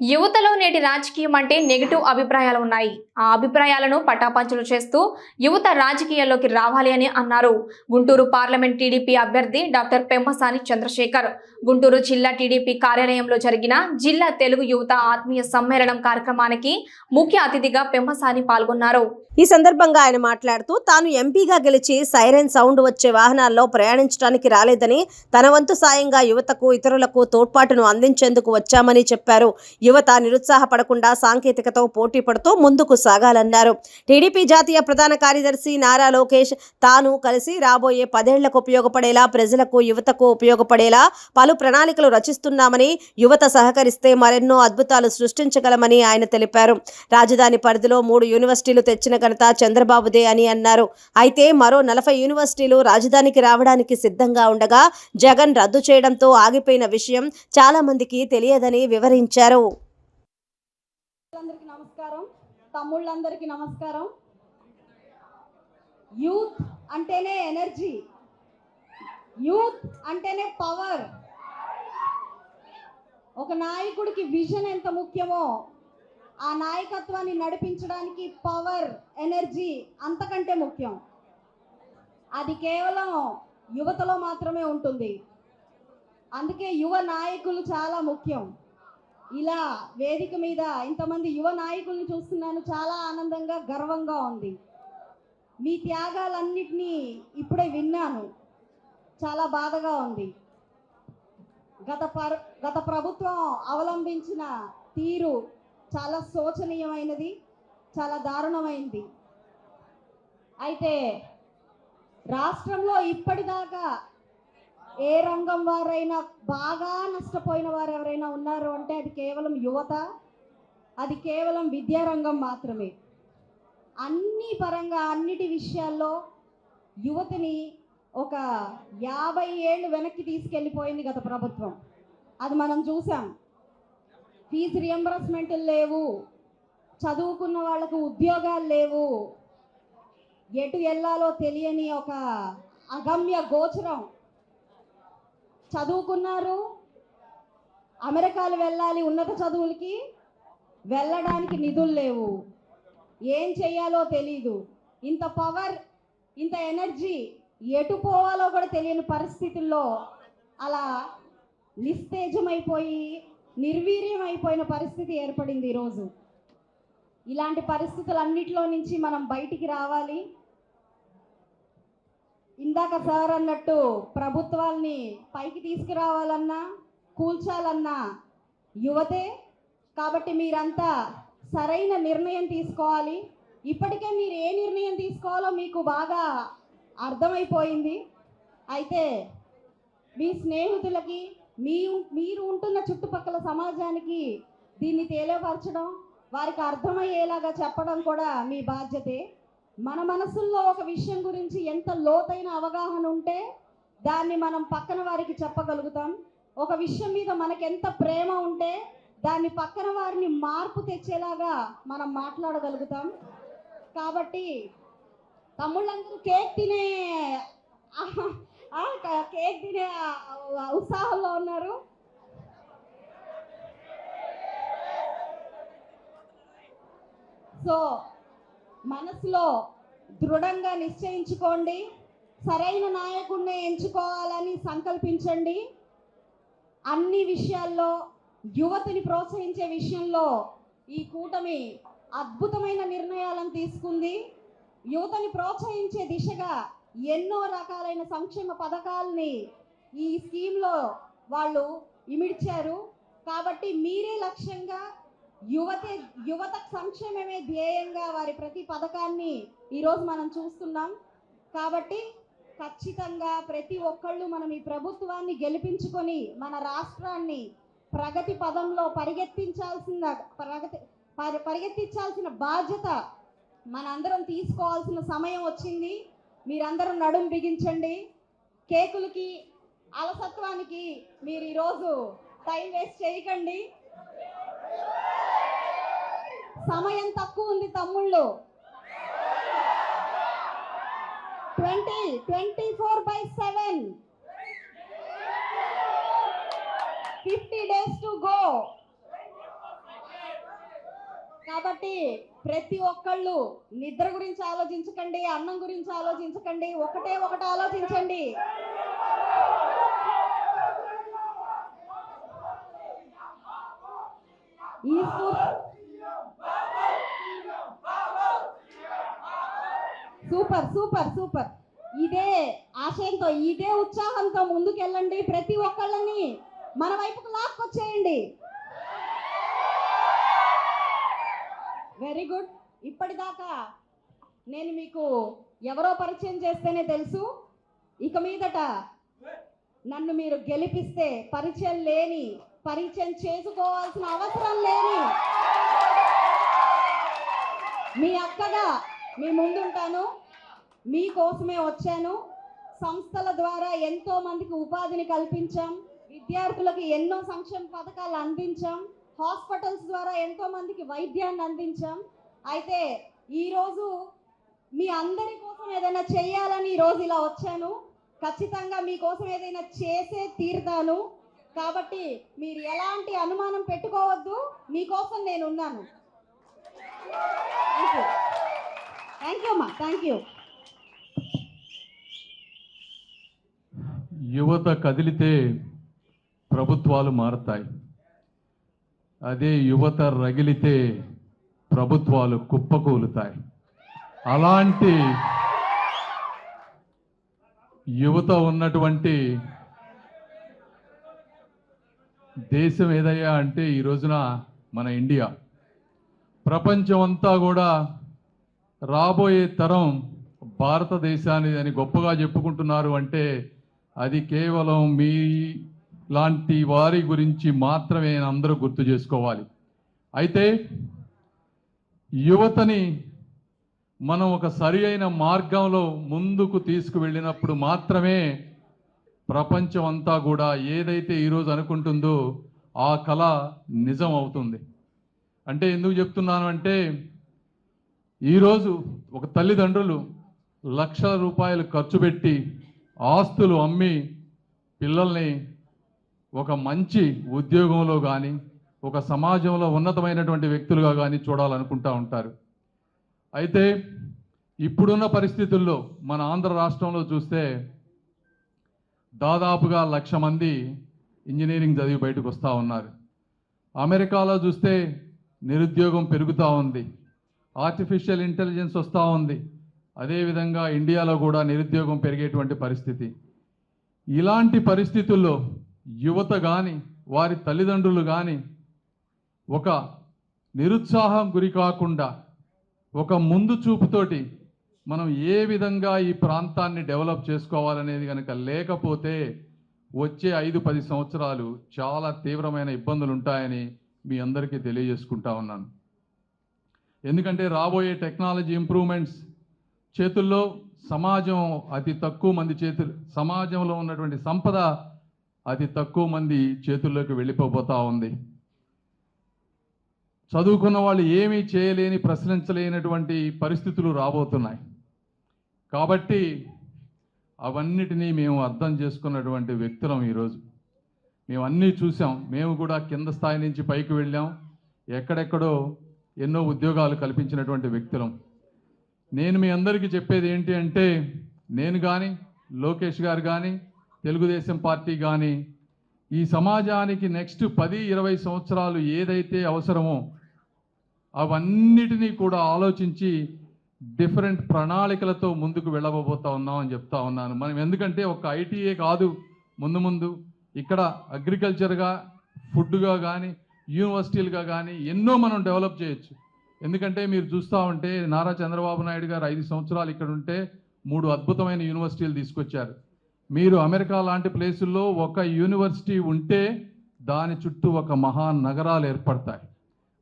యువతలో నేటి రాజకీయం అంటే నెగిటివ్ అభిప్రాయాలు ఉన్నాయి. ఆ అభిప్రాయాలను పటాపంచలు చేస్తూ యువత రాజకీయాల్లోకి రావాలి అని అన్నారు. గుంటూరు పార్లమెంట్ టీడీపీ అభ్యర్థి డాక్టర్ పెంపసాని చంద్రశేఖర్. గుంటూరు జిల్లా టీడీపీ కార్యాలయంలో జరిగిన జిల్లా తెలుగు యువత ఆత్మీయ సమ్మేళనం కార్యక్రమానికి ముఖ్య అతిథిగా పెంపసాని పాల్గొన్నారు. ఈ సందర్భంగా ఆయన మాట్లాడుతూ తాను ఎంపీగా గెలిచి సైరన్ సౌండ్ వచ్చే వాహనాల్లో ప్రయాణించడానికి రాలేదని తన వంతు సాయంగా యువతకు ఇతరులకు తోడ్పాటును అందించేందుకు వచ్చామని చెప్పారు. యువత నిరుత్సాహపడకుండా సాంకేతికతో పోటీ పడుతూ ముందుకు సాగాలన్నారు. టీడీపీ జాతీయ ప్రధాన కార్యదర్శి నారా లోకేష్ తాను కలిసి రాబోయే పదేళ్ళకు ఉపయోగపడేలా ప్రజలకు యువతకు ఉపయోగపడేలా పలు ప్రణాళికలు రచిస్తున్నామని యువత సహకరిస్తే మరెన్నో అద్భుతాలు సృష్టించగలమని ఆయన తెలిపారు. రాజధాని పరిధిలో మూడు యూనివర్సిటీలు తెచ్చిన ఘనత చంద్రబాబుదే అని అన్నారు. అయితే మరో నలభై యూనివర్సిటీలు రాజధానికి రావడానికి సిద్ధంగా ఉండగా జగన్ రద్దు చేయడంతో ఆగిపోయిన విషయం చాలా మందికి తెలియదని వివరించారు. నమస్కారం. తమ్ముళ్ళందరికీ నమస్కారం. యూత్ అంటేనే ఎనర్జీ. యూత్ అంటేనే పవర్. ఒక నాయకుడికి విజన్ ఎంత ముఖ్యమో ఆ నాయకత్వాన్ని నడిపించడానికి పవర్ ఎనర్జీ అంతకంటే ముఖ్యం. అది కేవలం యువతలో మాత్రమే ఉంటుంది. అందుకే యువ నాయకులు చాలా ముఖ్యం. ఇలా వేదిక మీద ఇంతమంది యువ నాయకుల్ని చూస్తున్నాను. చాలా ఆనందంగా గర్వంగా ఉంది. మీ త్యాగాలన్నిటినీ ఇప్పుడే విన్నాను. చాలా బాధగా ఉంది. గత పర్ గత ప్రభుత్వం అవలంబించిన తీరు చాలా శోచనీయమైనది చాలా దారుణమైంది. అయితే రాష్ట్రంలో ఇప్పటిదాకా ఏ రంగం వారైనా బాగా నష్టపోయిన వారు ఎవరైనా ఉన్నారు అంటే అది కేవలం యువత అది కేవలం విద్యారంగం మాత్రమే. అన్ని పరంగా అన్నిటి విషయాల్లో యువతని ఒక యాభై ఏళ్ళు వెనక్కి తీసుకెళ్ళిపోయింది గత ప్రభుత్వం. అది మనం చూసాం. ఫీజు రియంబర్స్మెంట్లు లేవు. చదువుకున్న వాళ్ళకు ఉద్యోగాలు లేవు. ఎటు వెళ్ళాలో తెలియని ఒక అగమ్య గోచరం. చదువుకున్నారు? అమెరికాలు వెళ్ళాలి ఉన్నత చదువులకి? వెళ్ళడానికి నిధులు లేవు. ఏం చెయ్యాలో తెలీదు. ఇంత పవర్ ఇంత ఎనర్జీ ఎటు పోవాలో కూడా తెలియని పరిస్థితుల్లో అలా నిస్తేజమైపోయి నిర్వీర్యం అయిపోయిన పరిస్థితి ఏర్పడింది ఈరోజు. ఇలాంటి పరిస్థితులన్నిటిలో నుంచి మనం బయటికి రావాలి. ఇందాక సార్ అన్నట్టు ప్రభుత్వాల్ని పైకి తీసుకురావాలన్నా కూల్చాలన్నా యువతే కాబట్టి మీరంతా సరైన నిర్ణయం తీసుకోవాలి. ఇప్పటికే మీరు ఏ నిర్ణయం తీసుకోవాలో మీకు బాగా అర్థమైపోయింది. అయితే మీ స్నేహితులకి మీ మీరు ఉంటున్న చుట్టుపక్కల సమాజానికి దీన్ని తెలియపరచడం వారికి అర్థమయ్యేలాగా చెప్పడం కూడా మీ బాధ్యతే. మన మనసుల్లో ఒక విషయం గురించి ఎంత లోతైన అవగాహన ఉంటే దాన్ని మనం పక్కన వారికి చెప్పగలుగుతాం. ఒక విషయం మీద మనకెంత ప్రేమ ఉంటే దాన్ని పక్కన వారిని మార్పు తెచ్చేలాగా మనం మాట్లాడగలుగుతాం. కాబట్టి తమ్ముళ్ళందరూ కేక్ తినే కేక్ తినే ఉత్సాహంలో ఉన్నారు. సో మనసులో దృఢంగా నిశ్చయించుకోండి. సరైన నాయకుడిని ఎంచుకోవాలని సంకల్పించండి. అన్ని విషయాల్లో యువతని ప్రోత్సహించే విషయంలో ఈ కూటమి అద్భుతమైన నిర్ణయాలను తీసుకుంది. యువతని ప్రోత్సహించే దిశగా ఎన్నో రకాలైన సంక్షేమ పథకాలని ఈ స్కీమ్లో వాళ్ళు ఇమిడ్చారు. కాబట్టి మీరే లక్ష్యంగా యువతి యువత సంక్షేమమే ధ్యేయంగా వారి ప్రతి పథకాన్ని ఈరోజు మనం చూస్తున్నాం. కాబట్టి ఖచ్చితంగా ప్రతి ఒక్కళ్ళు మనం ఈ ప్రభుత్వాన్ని గెలిపించుకొని మన రాష్ట్రాన్ని ప్రగతి పదంలో పరిగెత్తించాల్సిన ప్రగతి పరి- పరిగెత్తించాల్సిన బాధ్యత మనందరం తీసుకోవాల్సిన సమయం వచ్చింది. మీరందరూ నడుం బిగించండి. కేకులకి అలసత్వానికి మీరు ఈరోజు టైం వేస్ట్ చేయకండి. సమయం తక్కువ ఉంది తమ్ముళ్ళు. Twenty twenty four by seven. Fifty days to go. కాబట్టి ప్రతి ఒక్కళ్ళు నిద్ర గురించి ఆలోచించకండి అన్నం గురించి ఆలోచించకండి ఒకటే ఒకటి ఆలోచించండి. ఈ స్ఫూర్తి సూపర్ సూపర్ సూపర్. ఇదే ఆశయంతో ఇదే ఉత్సాహంతో ముందుకెళ్ళండి ప్రతి ఒక్కళ్ళని. మన వైపుకు లాక్కొచ్చేయండి. వెరీ గుడ్ ఇప్పటిదాకా నేను మీకు ఎవరో పరిచయం చేస్తేనే తెలుసు. ఇక మీదట నన్ను మీరు గెలిపిస్తే పరిచయం లేని పరిచయం చేసుకోవాల్సిన అవసరం లేని మీ అక్కగా మీ ముందుంటాను. మీకోసమే వచ్చాను. సంస్థల ద్వారా ఎంతో మందికి ఉపాధిని కల్పించాం. విద్యార్థులకు ఎన్నో సంక్షేమ పథకాలు అందించాం. హాస్పిటల్స్ ద్వారా ఎంతో మందికి వైద్యాన్ని అందించాం. అయితే ఈరోజు మీ అందరి కోసం ఏదైనా చేయాలని ఈరోజు ఇలా వచ్చాను. ఖచ్చితంగా మీకోసం ఏదైనా చేసే తీరుతాను. కాబట్టి మీరు ఎలాంటి అనుమానం పెట్టుకోవద్దు. మీకోసం నేను ఉన్నాను. థ్యాంక్ యూ అమ్మా థ్యాంక్ యూ యువత కదిలితే ప్రభుత్వాలు మారతాయి. అదే యువత రగిలితే ప్రభుత్వాలు కుప్పకూలుతాయి. అలాంటి యువత ఉన్నటువంటి దేశం ఏదయ్యా అంటే ఈ రోజున మన ఇండియా. ప్రపంచం అంతా కూడా రాబోయే తరం భారతదేశాన్ని అని గొప్పగా చెప్పుకుంటున్నారు అంటే అది కేవలం మీ లాంటి వారి గురించి మాత్రమే అందరూ గుర్తు చేసుకోవాలి. అయితే యువతని మనం ఒక సరి అయిన మార్గంలో ముందుకు తీసుకువెళ్ళినప్పుడు మాత్రమే ప్రపంచం అంతా కూడా ఏదైతే ఈరోజు అనుకుంటుందో ఆ కళ నిజం అవుతుంది. అంటే ఎందుకు చెప్తున్నాను అంటే ఈరోజు ఒక తల్లిదండ్రులు లక్షల రూపాయలు ఖర్చు పెట్టి ఆస్తులు అమ్మి పిల్లల్ని ఒక మంచి ఉద్యోగంలో కానీ ఒక సమాజంలో ఉన్నతమైనటువంటి వ్యక్తులుగా కానీ చూడాలనుకుంటా ఉంటారు. అయితే ఇప్పుడున్న పరిస్థితుల్లో మన ఆంధ్ర రాష్ట్రంలో చూస్తే దాదాపుగా లక్ష మంది ఇంజనీరింగ్ చదివి బయటకు వస్తూ ఉన్నారు. అమెరికాలో చూస్తే నిరుద్యోగం పెరుగుతూ ఉంది. ఆర్టిఫిషియల్ ఇంటెలిజెన్స్ వస్తూ ఉంది. అదేవిధంగా ఇండియాలో కూడా నిరుద్యోగం పెరిగేటువంటి పరిస్థితి. ఇలాంటి పరిస్థితుల్లో యువత కానీ వారి తల్లిదండ్రులు కానీ ఒక నిరుత్సాహం గురి కాకుండా ఒక ముందు చూపుతోటి మనం ఏ విధంగా ఈ ప్రాంతాన్ని డెవలప్ చేసుకోవాలనేది కనుక లేకపోతే వచ్చే ఐదు పది సంవత్సరాలు చాలా తీవ్రమైన ఇబ్బందులు ఉంటాయని మీ అందరికీ తెలియజేసుకుంటా ఉన్నాను. ఎందుకంటే రాబోయే టెక్నాలజీ ఇంప్రూవ్మెంట్స్ చేతుల్లో సమాజం అతి తక్కువ మంది చేతులు సమాజంలో ఉన్నటువంటి సంపద అతి తక్కువ మంది చేతుల్లోకి వెళ్ళిపోబోతా ఉంది. చదువుకున్న వాళ్ళు ఏమీ చేయలేని ప్రశ్నించలేనటువంటి పరిస్థితులు రాబోతున్నాయి. కాబట్టి అవన్నిటినీ మేము అర్థం చేసుకున్నటువంటి వ్యక్తులం ఈరోజు. మేము అన్నీ చూసాం మేము కూడా కింద స్థాయి నుంచి పైకి వెళ్ళాం. ఎక్కడెక్కడో ఎన్నో ఉద్యోగాలు కల్పించినటువంటి వ్యక్తులం. నేను మీ అందరికీ చెప్పేది ఏంటి అంటే నేను కానీ లోకేష్ గారు కానీ తెలుగుదేశం పార్టీ కానీ ఈ సమాజానికి నెక్స్ట్ పది ఇరవై సంవత్సరాలు ఏదైతే అవసరమో అవన్నిటినీ కూడా ఆలోచించి డిఫరెంట్ ప్రణాళికలతో ముందుకు వెళ్ళబోతా ఉన్నాం అని చెప్తా ఉన్నాను. మనం ఎందుకంటే ఒక ఐటీఏ కాదు. ముందు ముందు ఇక్కడ అగ్రికల్చర్గా ఫుడ్గా కానీ యూనివర్సిటీలుగా కానీ ఎన్నో మనం డెవలప్ చేయొచ్చు. ఎందుకంటే మీరు చూస్తూ ఉంటే నారా చంద్రబాబు నాయుడు గారు ఐదు సంవత్సరాలు ఇక్కడ ఉంటే మూడు అద్భుతమైన యూనివర్సిటీలు తీసుకొచ్చారు. మీరు అమెరికా లాంటి ప్లేసుల్లో ఒక యూనివర్సిటీ ఉంటే దాని చుట్టూ ఒక మహానగరాలు ఏర్పడతాయి.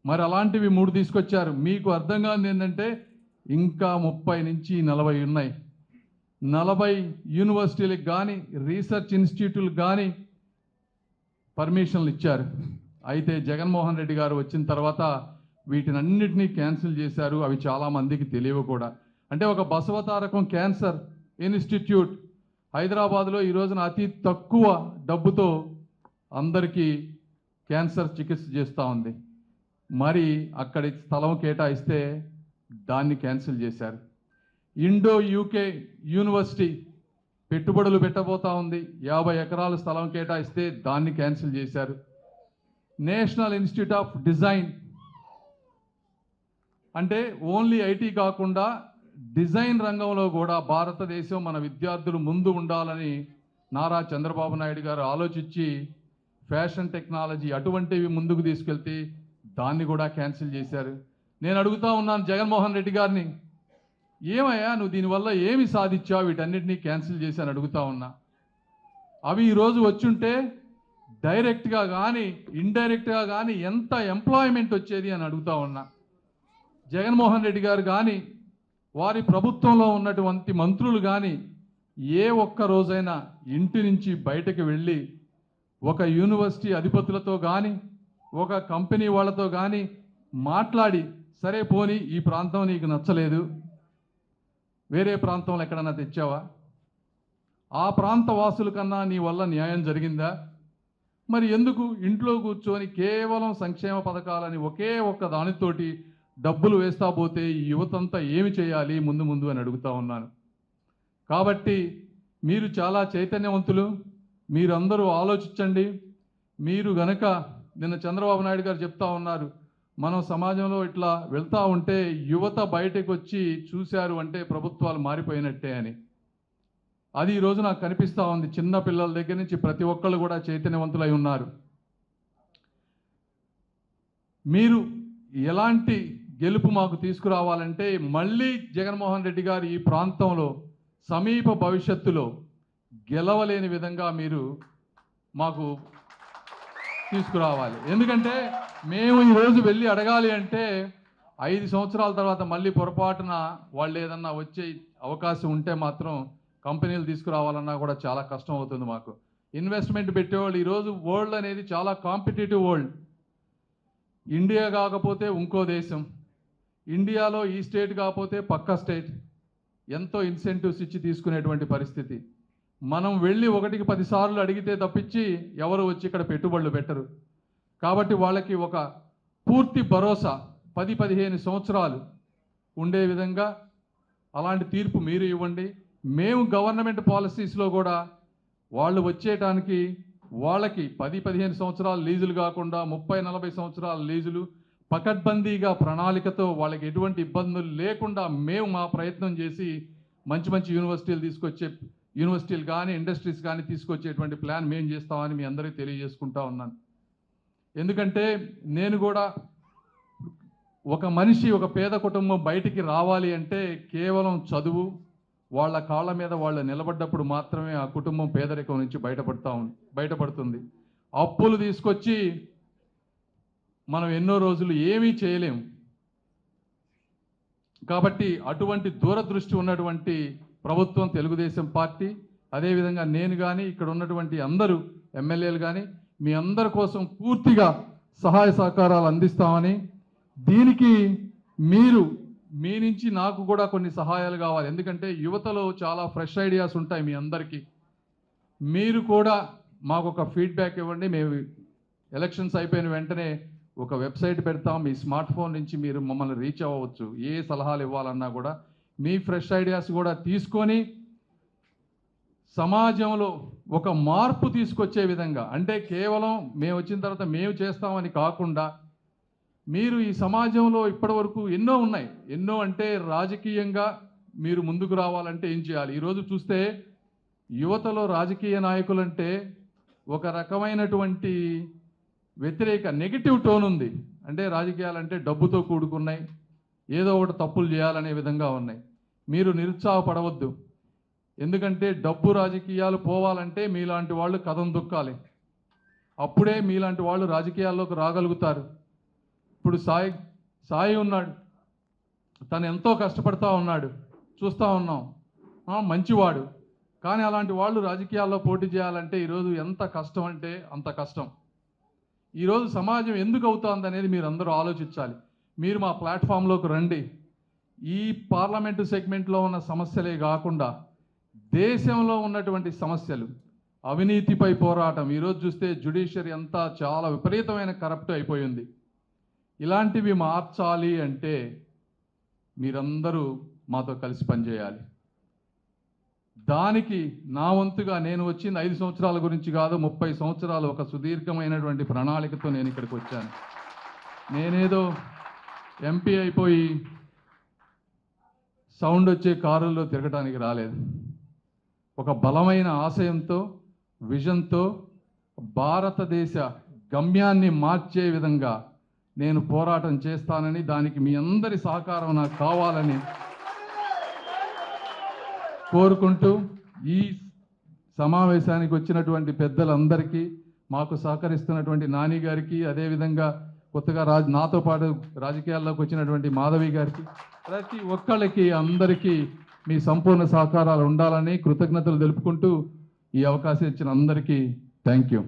మరి అలాంటివి మూడు తీసుకొచ్చారు. మీకు అర్థం కానిది ఏంటంటే ఇంకా ముప్పై నుంచి నలభై ఉన్నాయి. నలభై యూనివర్సిటీలకు కానీ రీసెర్చ్ ఇన్స్టిట్యూట్లకు కానీ పర్మిషన్లు ఇచ్చారు. అయితే జగన్మోహన్ రెడ్డి గారు వచ్చిన తర్వాత వీటినన్నిటినీ క్యాన్సిల్ చేశారు. అవి చాలా మందికి తెలియవు కూడా. అంటే ఒక బసవతారకం క్యాన్సర్ ఇన్స్టిట్యూట్ హైదరాబాద్లో ఈ రోజున అతి తక్కువ డబ్బుతో అందరికీ క్యాన్సర్ చికిత్స చేస్తూ ఉంది. మరి అక్కడి స్థలం కేటాయిస్తే దాన్ని క్యాన్సిల్ చేశారు. ఇండో యూకే యూనివర్సిటీ పెట్టుబడులు పెట్టబోతా ఉంది. యాభై ఎకరాల స్థలం కేటాయిస్తే దాన్ని క్యాన్సిల్ చేశారు. National institute of design. అంటే ఓన్లీ ఐటీ కాకుండా డిజైన్ రంగంలో కూడా భారతదేశం మన విద్యార్థులు ముందు ఉండాలని నారా చంద్రబాబు నాయుడు గారు ఆలోచించి ఫ్యాషన్ టెక్నాలజీ అటువంటివి ముందుకు తీసుకెళ్తే దాన్ని కూడా క్యాన్సిల్ చేశారు. నేను అడుగుతా ఉన్నాను జగన్మోహన్ రెడ్డి గారిని ఏమయ్యా నువ్వు దీనివల్ల ఏమి సాధించావు? వీటన్నిటినీ క్యాన్సిల్ చేసి అని అడుగుతా ఉన్నా. అవి ఈరోజు వచ్చుంటే డైరెక్ట్గా కానీ ఇండైరెక్ట్గా కానీ ఎంత ఎంప్లాయ్మెంట్ వచ్చేది అని అడుగుతా ఉన్నా. జగన్మోహన్ రెడ్డి గారు కానీ వారి ప్రభుత్వంలో ఉన్నటువంటి మంత్రులు కానీ ఏ ఒక్క రోజైనా ఇంటి నుంచి బయటకు వెళ్ళి ఒక యూనివర్సిటీ అధిపతులతో కానీ ఒక కంపెనీ వాళ్ళతో కానీ మాట్లాడి సరే పోని ఈ ప్రాంతం నీకు నచ్చలేదు వేరే ప్రాంతంలో ఎక్కడన్నా తెచ్చావా? ఆ ప్రాంత వాసుల కన్నా నీ వల్ల న్యాయం జరిగిందా? మరి ఎందుకు ఇంట్లో కూర్చొని కేవలం సంక్షేమ పథకాలని ఒకే ఒక్క దానితోటి డబ్బులు వేస్తా పోతే ఈ యువతంతా ఏమి చేయాలి ముందు ముందు అని అడుగుతా ఉన్నాను. కాబట్టి మీరు చాలా చైతన్యవంతులు మీరందరూ ఆలోచించండి. మీరు గనక నిన్న చంద్రబాబు నాయుడు గారు చెప్తా ఉన్నారు మనం సమాజంలో ఇట్లా వెళ్తా ఉంటే యువత బయటకు వచ్చి చూశారు అంటే ప్రభుత్వాలు మారిపోయినట్టే అని. అది ఈరోజు నాకు కనిపిస్తూ ఉంది. చిన్న పిల్లల దగ్గర నుంచి ప్రతి ఒక్కళ్ళు కూడా చైతన్యవంతులై ఉన్నారు. మీరు ఎలాంటి గెలుపు మాకు తీసుకురావాలంటే మళ్ళీ జగన్మోహన్ రెడ్డి గారు ఈ ప్రాంతంలో సమీప భవిష్యత్తులో గెలవలేని విధంగా మీరు మాకు తీసుకురావాలి. ఎందుకంటే మేము ఈరోజు వెళ్ళి అడగాలి అంటే ఐదు సంవత్సరాల తర్వాత మళ్ళీ పొరపాటున వాళ్ళు ఏదన్నా వచ్చే అవకాశం ఉంటే మాత్రం కంపెనీలు తీసుకురావాలన్నా కూడా చాలా కష్టం అవుతుంది మాకు. ఇన్వెస్ట్మెంట్ పెట్టేవాళ్ళు ఈరోజు వరల్డ్ అనేది చాలా కాంపిటేటివ్ వరల్డ్. ఇండియా కాకపోతే ఇంకో దేశం. ఇండియాలో ఈ స్టేట్ కాకపోతే పక్క స్టేట్. ఎంతో ఇన్సెంటివ్స్ ఇచ్చి తీసుకునేటువంటి పరిస్థితి. మనం వెళ్ళి ఒకటికి పదిసార్లు అడిగితే తప్పించి ఎవరు వచ్చి ఇక్కడ పెట్టుబడులు పెట్టరు. కాబట్టి వాళ్ళకి ఒక పూర్తి భరోసా పది పదిహేను సంవత్సరాలు ఉండే విధంగా అలాంటి తీర్పు మీరు ఇవ్వండి. మేము గవర్నమెంట్ పాలసీస్లో కూడా వాళ్ళు వచ్చేయటానికి వాళ్ళకి పది పదిహేను సంవత్సరాలు లీజులు కాకుండా ముప్పై నలభై సంవత్సరాల లీజులు పకడ్బందీగా ప్రణాళికతో వాళ్ళకి ఎటువంటి ఇబ్బందులు లేకుండా మేము మా ప్రయత్నం చేసి మంచి మంచి యూనివర్సిటీలు తీసుకొచ్చే యూనివర్సిటీలు కానీ ఇండస్ట్రీస్ కానీ తీసుకొచ్చేటువంటి ప్లాన్ మేము చేస్తామని మీ అందరికీ తెలియజేసుకుంటా ఉన్నాను. ఎందుకంటే నేను కూడా ఒక మనిషి ఒక పేద కుటుంబం బయటికి రావాలి అంటే కేవలం చదువు వాళ్ళ కాళ్ళ మీద వాళ్ళు నిలబడ్డప్పుడు మాత్రమే ఆ కుటుంబం పేదరికం నుంచి బయటపడతా బయటపడుతుంది. అప్పులు తీసుకొచ్చి మనం ఎన్నో రోజులు ఏమీ చేయలేం. కాబట్టి అటువంటి దూరదృష్టి ఉన్నటువంటి ప్రభుత్వం తెలుగుదేశం పార్టీ అదేవిధంగా నేను కానీ ఇక్కడ ఉన్నటువంటి అందరూ ఎమ్మెల్యేలు కానీ మీ అందరి కోసం పూర్తిగా సహాయ సహకారాలు అందిస్తామని దీనికి మీరు మీ నుంచి నాకు కూడా కొన్ని సహాయాలు కావాలి. ఎందుకంటే యువతలో చాలా ఫ్రెష్ ఐడియాస్ ఉంటాయి మీ అందరికీ. మీరు కూడా మాకు ఒక ఫీడ్బ్యాక్ ఇవ్వండి. మేము ఎలక్షన్స్ అయిపోయిన వెంటనే ఒక వెబ్సైట్ పెడతాం. మీ స్మార్ట్ ఫోన్ నుంచి మీరు మమ్మల్ని రీచ్ అవ్వవచ్చు ఏ సలహాలు ఇవ్వాలన్నా కూడా మీ ఫ్రెష్ ఐడియాస్ కూడా తీసుకొని సమాజంలో ఒక మార్పు తీసుకొచ్చే విధంగా అంటే కేవలం మేము వచ్చిన తర్వాత మేము చేస్తామని కాకుండా మీరు ఈ సమాజంలో ఇప్పటివరకు ఎన్నో ఉన్నాయి. ఎన్నో అంటే రాజకీయంగా మీరు ముందుకు రావాలంటే ఏం చేయాలి? ఈరోజు చూస్తే యువతలో రాజకీయ నాయకులంటే ఒక రకమైనటువంటి వ్యతిరేక నెగిటివ్ టోన్ ఉంది. అంటే రాజకీయాలంటే డబ్బుతో కూడుకున్నాయి. ఏదో ఒకటి తప్పులు చేయాలనే విధంగా ఉన్నాయి. మీరు నిరుత్సాహపడవద్దు. ఎందుకంటే డబ్బు రాజకీయాలు పోవాలంటే మీలాంటి వాళ్ళు కథం దుక్కాలి. అప్పుడే మీలాంటి వాళ్ళు రాజకీయాల్లోకి రాగలుగుతారు. ఇప్పుడు సాయి సాయి ఉన్నాడు. తను ఎంతో కష్టపడతా ఉన్నాడు. చూస్తూ ఉన్నాం. మంచివాడు. కానీ అలాంటి వాళ్ళు రాజకీయాల్లో పోటీ చేయాలంటే ఈరోజు ఎంత కష్టం అంటే అంత కష్టం. ఈరోజు సమాజం ఎందుకు అవుతోంది అనేది మీరు అందరూ ఆలోచించాలి. మీరు మా ప్లాట్ఫామ్లోకి రండి. ఈ పార్లమెంటు సెగ్మెంట్లో ఉన్న సమస్యలే కాకుండా దేశంలో ఉన్నటువంటి సమస్యలు అవినీతిపై పోరాటం. ఈరోజు చూస్తే జ్యుడిషియరీ అంతా చాలా విపరీతమైన కరప్ట్ అయిపోయింది. ఇలాంటివి మార్చాలి అంటే మీరందరూ మాతో కలిసి పనిచేయాలి. దానికి నా వంతుగా నేను వచ్చింది ఐదు సంవత్సరాల గురించి కాదు ముప్పై సంవత్సరాలు ఒక సుదీర్ఘమైనటువంటి ప్రణాళికతో నేను ఇక్కడికి వచ్చాను. నేనేదో ఎంపీ అయిపోయి సౌండ్ వచ్చే కారుల్లో తిరగటానికి రాలేదు. ఒక బలమైన ఆశయంతో విజన్తో భారతదేశ గమ్యాన్ని మార్చే విధంగా నేను పోరాటం చేస్తానని దానికి మీ అందరి సహకారం నాకు కావాలని కోరుకుంటూ ఈ సమావేశానికి వచ్చినటువంటి పెద్దలందరికీ మాకు సహకరిస్తున్నటువంటి నాని గారికి అదేవిధంగా కొత్తగా రాజ్ నాతో పాటు రాజకీయాల్లోకి వచ్చినటువంటి మాధవి గారికి ప్రతి ఒక్కళ్ళకి అందరికీ మీ సంపూర్ణ సహకారాలు ఉండాలని కృతజ్ఞతలు తెలుపుకుంటూ ఈ అవకాశం ఇచ్చిన అందరికీ థ్యాంక్ యూ.